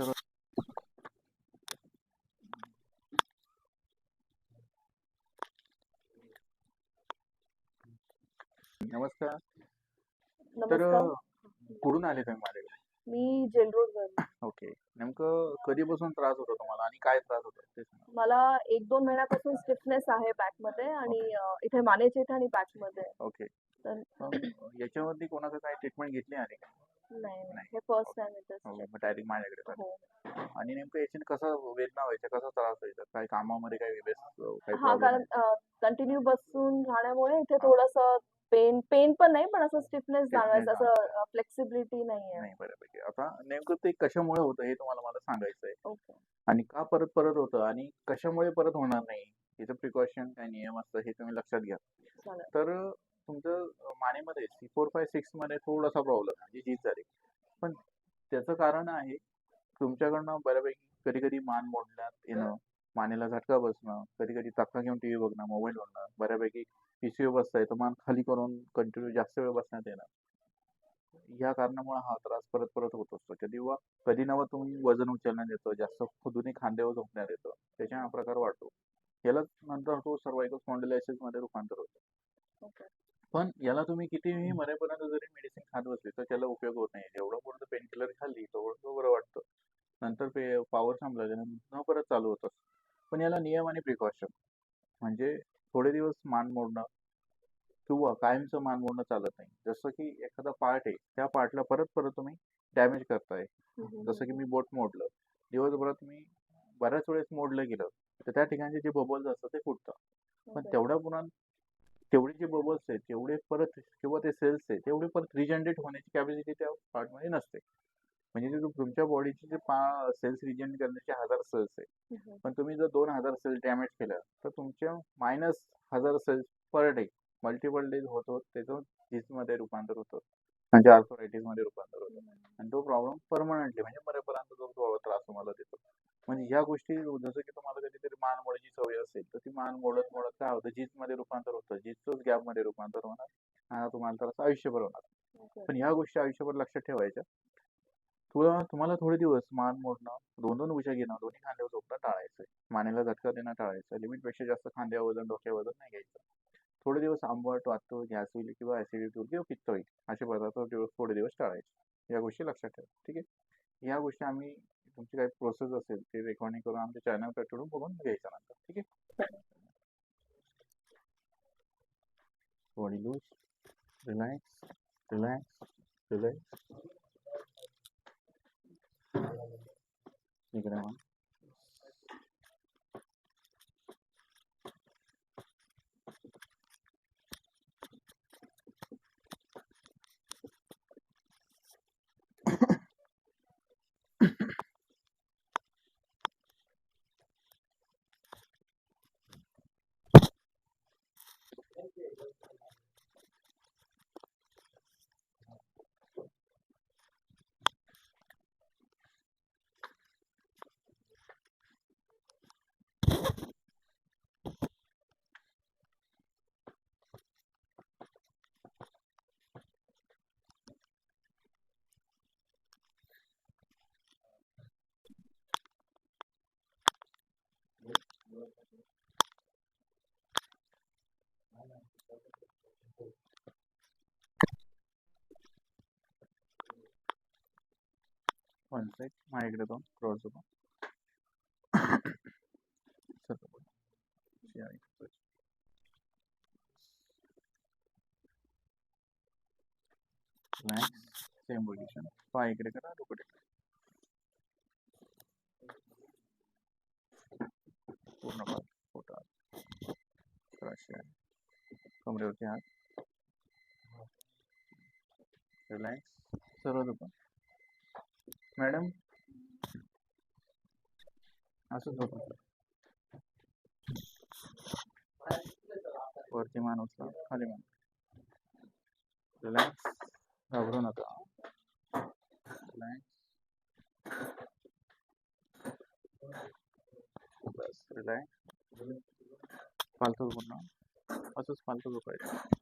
सर्व नमस्कार. तर नमस्कार. कुठून आले तुम्ही माझ्याकडे? मी जेल रोड वर ओके. नेमकं कधीपासून त्रास होतो तुम्हाला आणि काय त्रास होतो? ते सांगा. मला एक दोन महिन्यापासून स्टिफनेस आहे बॅकमध्ये आणि अ, इथे मानेच्या इथे आणि बॅकमध्ये ओके. तर- मग याच्यावरती कोणाचं काय ट्रीटमेंट घेतली आहे? का नाही नाही. हे फर्स्ट टाइम येते हो, मग डायरेक्ट माझ्याकडे. हो. आणि नेमकं याच्याने कसा वेदना व्हायचा कसा त्रास व्हायचा? काय कामामध्ये काही व्यस्त काही हा problem कारण कंटिन्यू बसून राहण्यामुळे इथे थोडस पेन पेन पण नाही पण असं स्टिफनेस जाणवायचं असं फ्लेक्सिबिलिटी नाहीये. नाही बऱ्यापैकी आता नेमकं ते कशामुळे होतं हे तुम्हाला मला सांगायचं आहे. ओके. आणि का परत परत होतं? आणि कशामुळे परत होणार नाही? याचं प्रिकॉशन काय नियम असतं हे तुम्ही लक्षात घ्या. चालेल. तर तुमचं मानेमध्ये सी फोर फाय सिक्समध्ये थोडासा प्रॉब्लेम म्हणजे जीत झाली. पण त्याचं कारण आहे तुमच्याकडनं बऱ्यापैकी कधी कधी मान मोडण्यात येणं मानेला झटका बसणं कधी कधी तक्का घेऊन टीव्ही बघणं मोबाईल बघणं बऱ्यापैकी पिशवी बसताय तर मान खाली करून कंटिन्यू जास्त वेळ बसण्यात येणं या कारणामुळे हा त्रास परत परत होत असतो. कधी वा कधी नवा तुम्ही वजन उचलण्यात येतं जास्त खुदून खांद्यावर झोपण्यात येतं त्याच्या हा प्रकार वाढतो. याला नंतर तो सर्वायकल स्पॉन्डिलायसिसमध्ये रूपांतर होतं. पण याला तुम्ही कितीही मरेपर्यंत जरी मेडिसिन खात बसली तर त्याला उपयोग होत नाही. जेवढं पर्यंत पेन किलर खाल्ली तेवढं बरं वाटतं. नंतर पे पॉवर संपल्यानंतर परत चालू होतं. पण याला नियम आणि प्रिकॉशन म्हणजे थोडे दिवस मान मोडणं किंवा कायमचं मान मोडणं चालत नाही. जसं की एखादा पार्ट आहे त्या पार्टला परत परत तुम्ही डॅमेज करताय. जसं की मी बोट मोडलं. दिवसभरात मी बऱ्याच वेळेस मोडलं गेलं. तर त्या ठिकाणचे जे बबल्स असतात ते फुटतात. पण तेवढ्या पुन्हा तेवढे जे बबल्स आहेत तेवढे परत किंवा ते सेल्स आहेत तेवढे परत रिजनरेट होण्याची कॅपॅसिटी त्या पार्टमध्ये नसते. म्हणजे तुमच्या बॉडीचे जे पा सेल्स रिजनरेट करण्याचे हजार सेल्स आहे पण तुम्ही जर दोन हजार सेल्स डॅमेज केलं तर तुमच्या मायनस हजार cells per day multiple days होत त्याचं झिसमध्ये रूपांतर होतं. म्हणजे arthritis मध्ये रूपांतर होतं. आणि तो प्रॉब्लेम परमनंटली म्हणजे मरेपर्यंत तो तो त्रास तुम्हाला देतो. म्हणजे ह्या गोष्टी जसं की तुम्हाला मान मोडायची सवय असेल तर ती मान मोडत मोडत काय होतं? जीत मध्ये रूपांतर होतं. जीतच गॅपमध्ये रूपांतर होणार आणि तुम्हाला त्रास आयुष्यभर होणार. पण ह्या गोष्टी आयुष्यभर लक्षात ठेवायच्या. तुला तुम्हाला थोडे दिवस मान मोडणं दोन दोन उशा घेणं दोन्ही खांद्यावर झोपणं टाळायचंय. मानेला झटका देणं टाळायचं लिमिटपेक्षा जास्त खांद्यावर वजन डोक्यावर वजन नाही घ्यायचं. थोडे दिवस आंबट वाटतो गॅस होईल किंवा ऍसिडिटी होईल किंवा पित्त होईल असे पदार्थ थोडे दिवस टाळायचे. या गोष्टी लक्षात ठेवा. ठीक आहे? या गोष्टी आम्ही तुमची काही प्रोसेस असेल, ते रेकॉर्डिंग करून आमच्या चॅनल पेटवून बघून घ्यायचं नंतर ठीक आहे? Body loose relax relax relax one side माझ्याकडे दोन क्रॉस दोन रिलॅक्स सेम पोझिशन पाय इकडे करा डोकं टेका. पूर्ण पाय कमरेवरती हात रिलॅक्स सर्व दुखा मॅडम? असंच होतं. वरती मान उचला खाली मान रिलॅक्स घाबरू नका. रिलॅक्स बस रिलॅक्स फालतू दुखू ना असंच फालतू दुखायचं